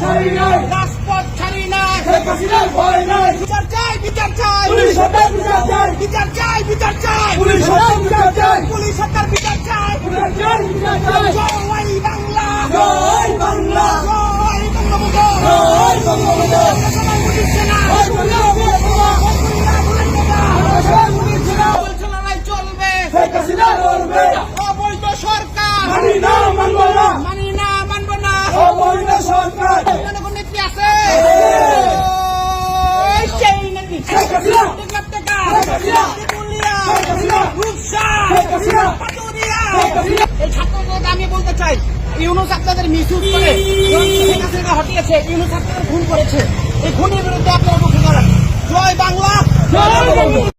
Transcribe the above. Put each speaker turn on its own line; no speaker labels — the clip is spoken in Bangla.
ছাড়ি নাই
রাজপথ ছাড়ি নাই
শেখ হাসিনার ভয় নাই
বিচার চাই বিচার চাই।
পুলিশ হত্যার বিচার চাই।
বিচার চাই বিচার চাই।
পুলিশ হত্যার বিচার চাই।
পুলিশ হত্যার বিচার চাই।
বিচার চাই বিচার চাই।
জয় বাংলা।
জয় বাংলা।
জয় বঙ্গবন্ধু।
জয় বঙ্গবন্ধু।
সবাই বুঝছে না
জয় বঙ্গবন্ধু
বলছে লড়াই চলবে।
শেখ হাসিনা লড়বে।
এই ছাত্রদের আমি বলতে চাই, ইউনুস আপনাদের মিসইউজ করে হটিয়েছে, ইউনুস আপনাদের খুন করেছে। এই খুনের বিরুদ্ধে আপনারা মুখে দাঁড়ান